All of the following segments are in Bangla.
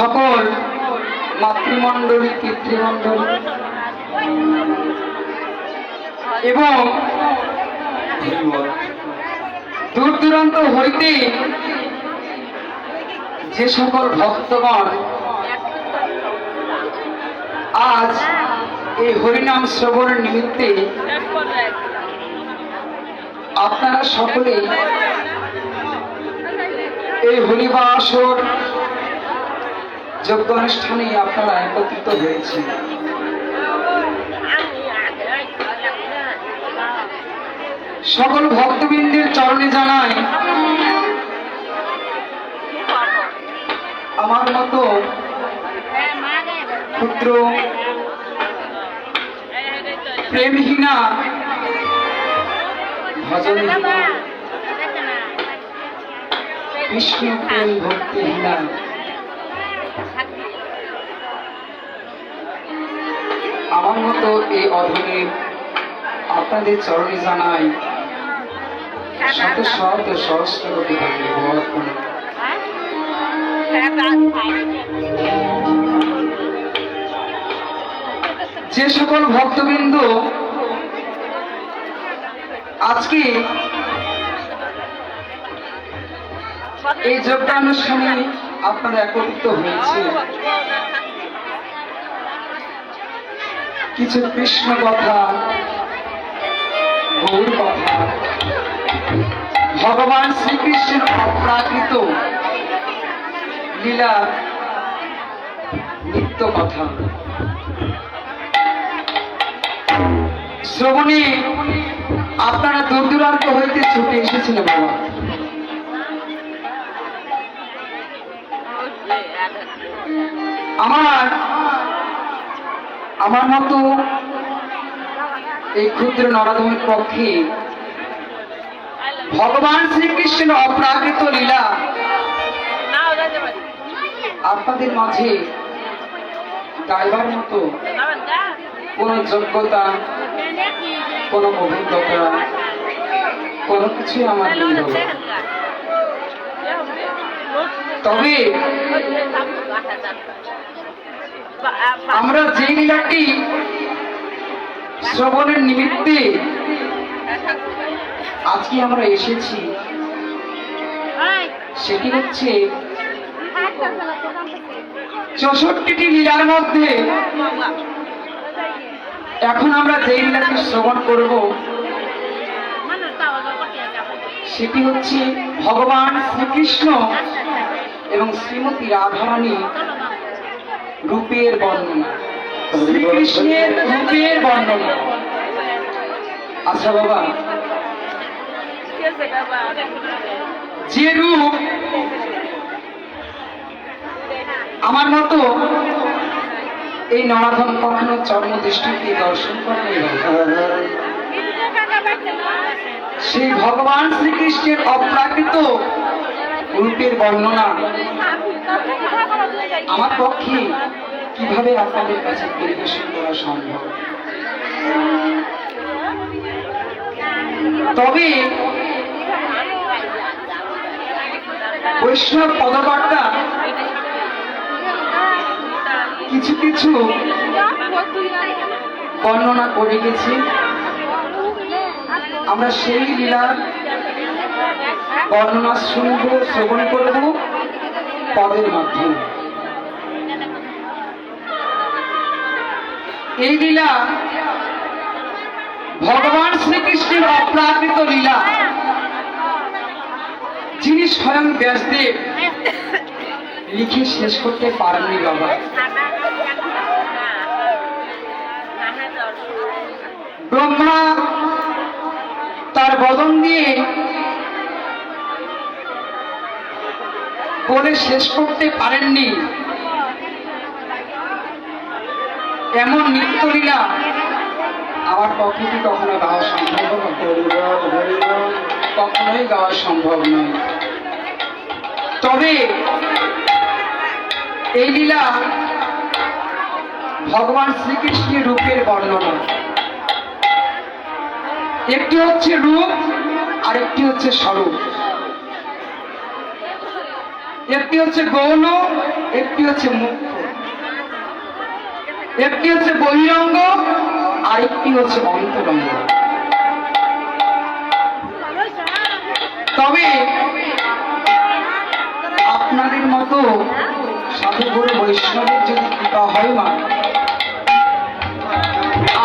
সকল মাতৃমণ্ডলী, পিতৃমণ্ডলী। এবং দূর দূরান্ত হইতে যে সকল ভক্তগণ আজ এই হরিনাম শ্রবণের নিমিত্তে আপনারা সকলে এই হরিবাসর যোগ্য অনুষ্ঠানে আপনারা একত্রিত হয়েছেন। সকল ভক্তবৃন্দের চরণে জানাই, আমার মতো ক্ষুদ্র, প্রেমহীনা ভজনহীনা কৃষ্ণ প্রেম ভক্তিহীনা আমার মতো এই অধমে আপনাদের চরণে জানাই শত শত সহস্র যে সকল ভক্তবৃন্দ আজকে এই যোগদানুষ্ঠানে আপনারা একত্রিত হয়েছে কিছু কৃষ্ণ কথা গৌর কথা। ভগবান শ্রীকৃষ্ণের অপ্রাকৃত লীলা নিত্য কথা। শ্রবণে, আপনারা দূর দূরান্ত হইতে ছুটে এসেছিলেন বাবা। আমার আমার মতো এই ক্ষুদ্র নরাধমের পক্ষে ভগবান শ্রীকৃষ্ণের অপ্রাকৃত লীলা আপনাদের মাঝে গাইবার মতো কোনো যোগ্যতা, কোনো অভিজ্ঞতা, কোনো কিছুই আমার তবে আমরা যে লীলাটি শ্রবণের নিমিত্তে আজকে আমরা এসেছি। সেটি হচ্ছে চৌষট্টিটি লীলার মধ্যে। এখন আমরা যে লীলাটি শ্রবণ করব, সেটি হচ্ছে ভগবান শ্রীকৃষ্ণ এবং শ্রীমতী রাধারানী। রূপের বর্ণনা। শ্রীকৃষ্ণের রূপের বর্ণনা। আচ্ছা বাবা। যে রূপ আমার মতো এই নরাধন কখনো চর্ম দৃষ্টিতে দর্শন করেনি সেই ভগবান শ্রীকৃষ্ণের অপ্রাকৃত রূপের বর্ণনা আমার পক্ষে কীভাবে আপনাদের কাছে পরিবেশন করা সম্ভব? তবে বৈষ্ণব পদকর্তা কিছু কিছু বর্ণনা করে গেছি। আমরা সেই লীলার বর্ণনা শুনব, শ্রবণ করব। পদের মাধ্যমে। এই লীলা ভগবান শ্রীকৃষ্ণের অপ্রাকৃত লীলা, যিনি স্বয়ং ব্যাসদেব, লিখে শেষ করতে পারেননি বাবা। ব্রহ্মা তার বদন দিয়ে বলে শেষ করতে পারেননি। এমন নিত্যলীলা। আমার পক্ষে কি কখনো গাওয়া সম্ভব? কখনোই গাওয়া সম্ভব নয়। তবে এই লীলা ভগবান শ্রীকৃষ্ণের রূপের বর্ণনা। একটি হচ্ছে রূপ আর একটি হচ্ছে স্বরূপ। একটি হচ্ছে গৌণ, একটি হচ্ছে মুখ্য একটি হচ্ছে বহিরঙ্গ আরেকটি হচ্ছে অন্তরঙ্গ। তবে আপনাদের মতো সাধুগুরু বৈষ্ণবের যদি কৃপা হয় মা,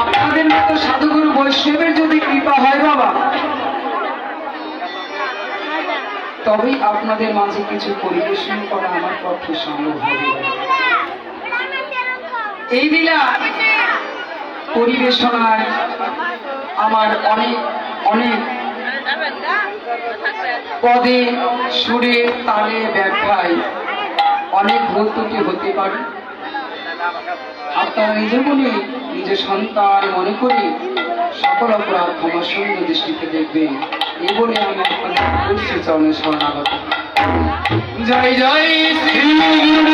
আপনাদের মতো সাধুগুরু বৈষ্ণবের যদি কৃপা হয় বাবা তবেই আপনাদের মাঝে কিছু পরিবেশন করা আমার পক্ষে সম্ভব হবে। এই লীলা পরিবেশনায় আমার অনেক অনেক পদে, সুরে, তালে, ব্যাখ্যায় অনেক ত্রুটি হতে পারে। আপনারা নিজ মনে, নিজ সন্তান মনে করে সকল অপরাধ ক্ষমা সুন্দর দৃষ্টিতে দেখবেন। বলে আমি চরণে শরণাগত জয় জয় শ্রী গুরু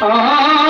আহ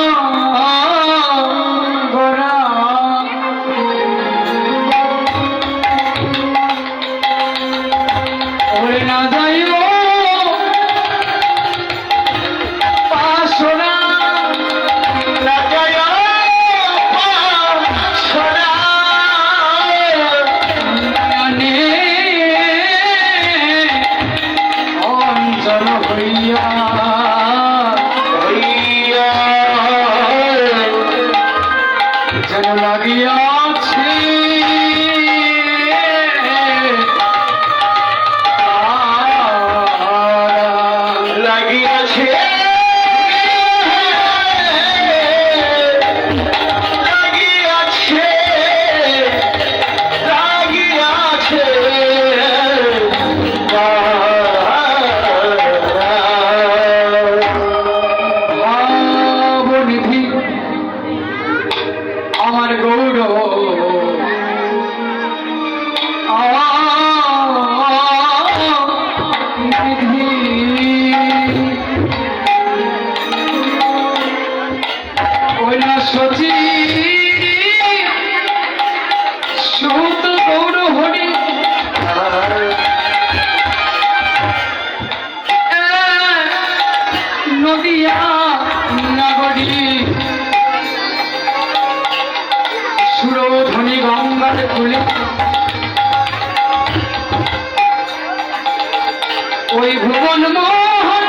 ওই ভুবন মোহন।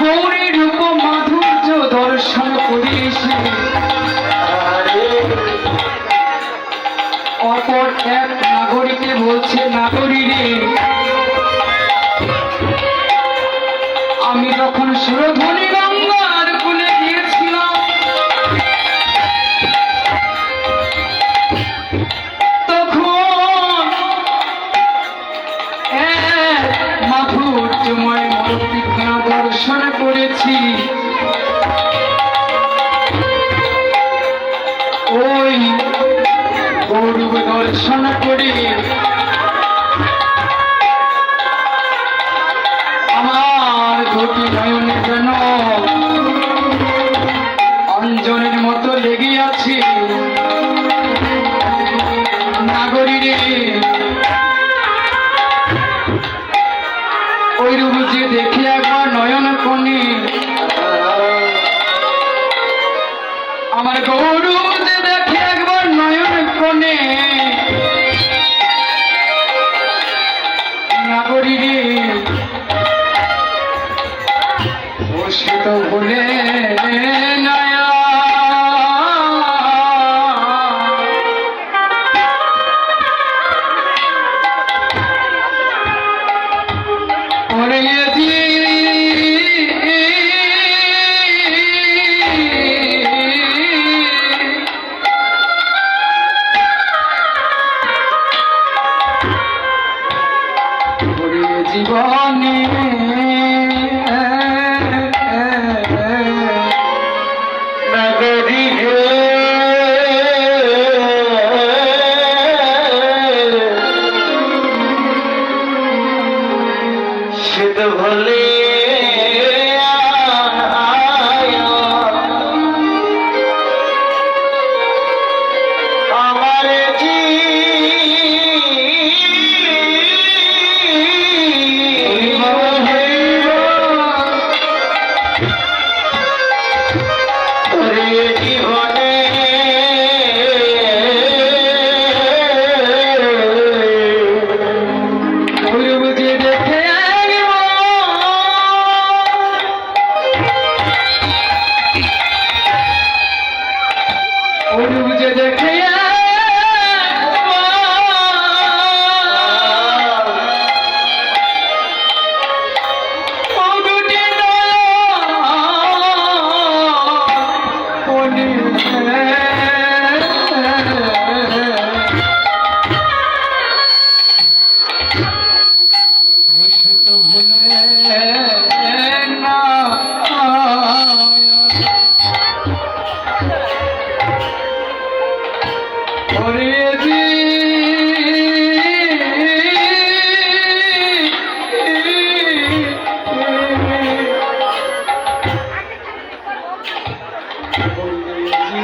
গৌরী রূপ মাধুর্য দর্শন করিয়েছে অপর এক নাগরিকে বলছে নাগরী রে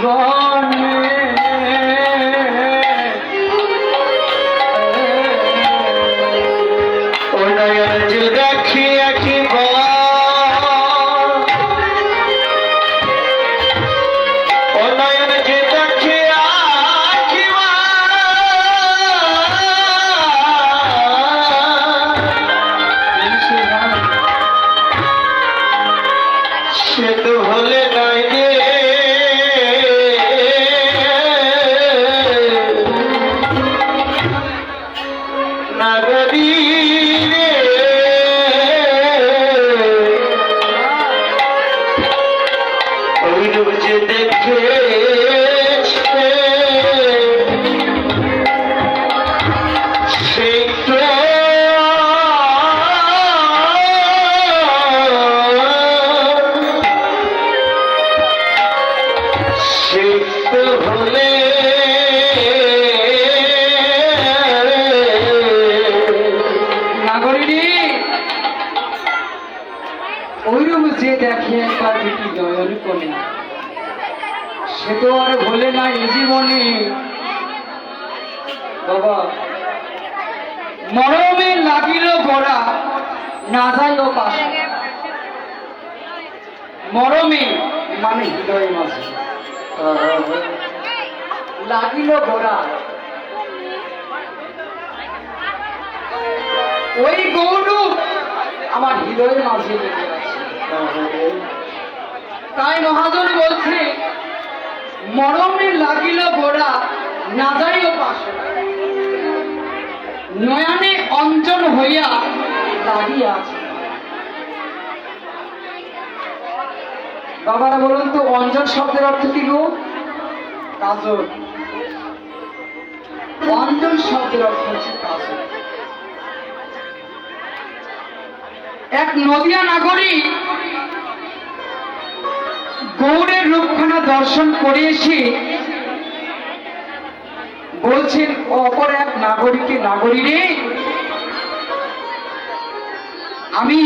জীবনে আর ভোলে না এ জীবনে। বাবা, মরমে লাগিল গোড়া, না যাই ও পাশে মরমে মানে হৃদয় মাঝে। লাগিল গোড়া। ওই গৌরব আমার হৃদয়ের মাঝে তাই মহাজন বলছে মরমে লাগিল গোড়া, না যাইও পাশে। নয়নে অঞ্চল হইয়া দাঁড়িয়ে আছে। বাবারা, বলুন তো, অঞ্জন শব্দের অর্থ কি গো? কাজল। অঞ্জন শব্দের অর্থ হচ্ছে কাজল। এক নদিয়া নাগরিক গৌরের রূপখানা দর্শন করে এসে বলছেন, অপর এক নাগরিকে নাগরী রে। আমি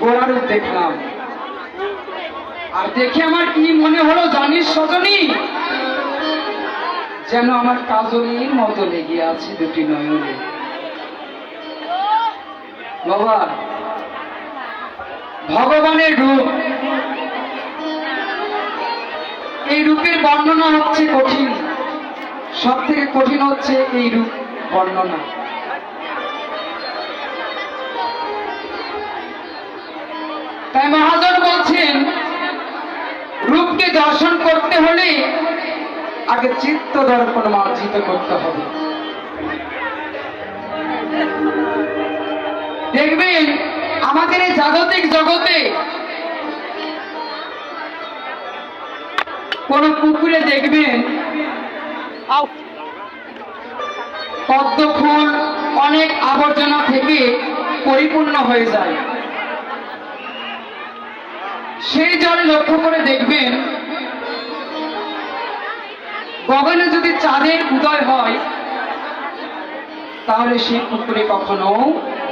গোড়ার দেখলাম আর দেখে আমার কি মনে হলো জানিস সজনী? যেন আমার কাজলির মতো লেগে আছে দুটি নয়নে। বাবা, ভগবানের রূপ। এই রূপের বর্ণনা হচ্ছে কঠিন। সব থেকে কঠিন হচ্ছে এই রূপ বর্ণনা। তাই মহাজন বলছেন, রূপকে দর্শন করতে হলে আগে চিত্ত দর্পণ মার্জিত করতে হবে। দেখবেন, আমাদের এই জাগতিক জগতে কোন পুকুরে দেখবেন? পদ্ম ফুল অনেক আবর্জনা থেকে পরিপূর্ণ হয়ে যায়। সেই জলে লক্ষ্য করে দেখবেন গগনে যদি চাঁদের উদয় হয় তাহলে সেই পুকুরে কখনো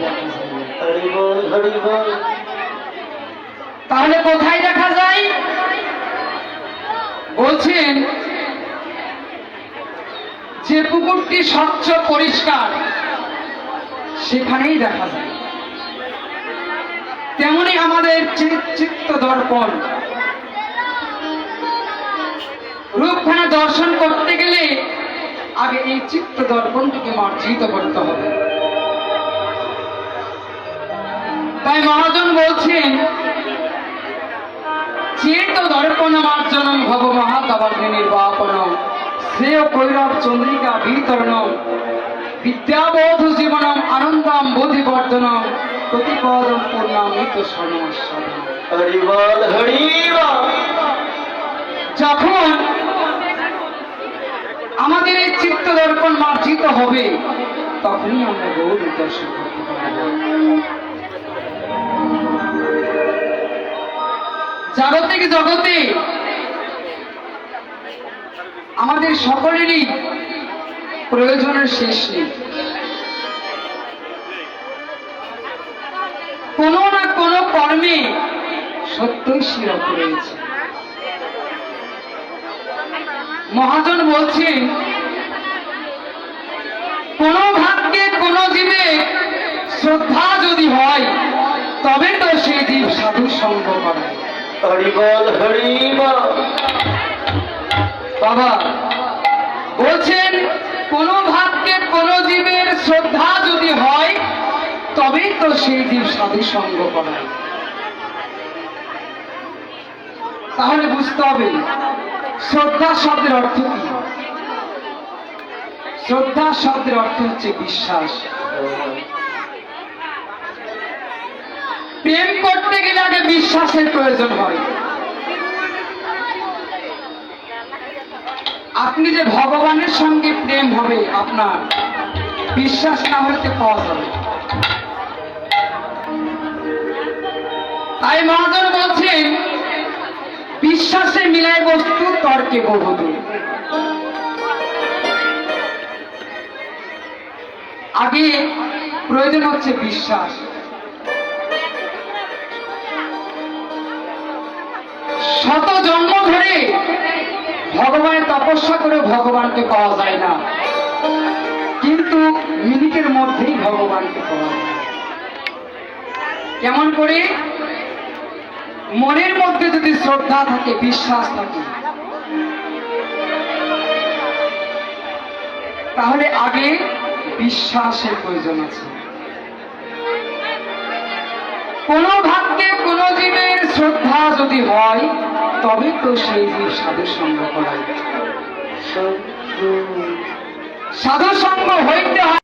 দেখা যায় না। হরি বল হরি বল তাহলে কোথায় দেখা যায়? বলছেন যে পুকুরটি স্বচ্ছ, পরিষ্কার, সেখানেই দেখা যায়। তেমনি আমাদের চিত্ত দর্পণ। রূপখানা দর্শন করতে গেলে আগে এই চিত্ত দর্পণটিকে মার্জিত করতে হবে। তাই মহাজন বলছেন চেত দর্পণ মার্জনম ভব মহাকাবাগ্নি নির্বাপন শ্রেয় কৈরব চন্দ্রিকা বিতরণ বিদ্যাবোধ জীবনম আনন্দম বোধিবর্ধনম প্রতিপদম পূর্ণামৃত যখন আমাদের এই চিত্ত দর্পণ মার্জিত হবে তখনই আমরা গৌর দর্শন করতে জাগতিক জগতে? আমাদের সকলেরই প্রয়োজনের শেষ নেই। কোনো না কোনো কর্মে সত্যই শিরক রয়েছে। মহাজন বলছেন, কোন ভাগ্যে কোন জীবে শ্রদ্ধা যদি হয়, তবে তো সেই জীব সাধু সঙ্গ করে বলছেন, কোন ভাগ্যে কোন জীবের শ্রদ্ধা যদি হয়, তবেই তো সেই জীব সাধু সঙ্গ করে তাহলে বুঝতে হবে, শ্রদ্ধা শব্দের অর্থ কি? শ্রদ্ধা শব্দের অর্থ হচ্ছে বিশ্বাস। প্রেম করতে গেলে আগে বিশ্বাসের প্রয়োজন হয়। আপনি যে ভগবানের সঙ্গে প্রেম হবে, আপনার বিশ্বাস না হলে পাওয়া যাবে তাই মহাজন বলছেন, বিশ্বাসে মিলায় বস্তু, তর্কে বহুদূর আগে প্রয়োজন হচ্ছে বিশ্বাস। শত জন্ম ধরে ভগবানের তপস্যা করে ভগবানকে পাওয়া যায় না। কিন্তু মিনিটের মধ্যেই ভগবানকে পাওয়া যায়। কেমন করে? মনের মধ্যে যদি শ্রদ্ধা থাকে, বিশ্বাস থাকে, তাহলে আগে বিশ্বাসের প্রয়োজন আছে। কোন ভাগ্যে কোন জীবের শ্রদ্ধা যদি হয় তবে তো সেই জীব সাধু সঙ্গ করায় সাধু সঙ্গ হইতে হয়।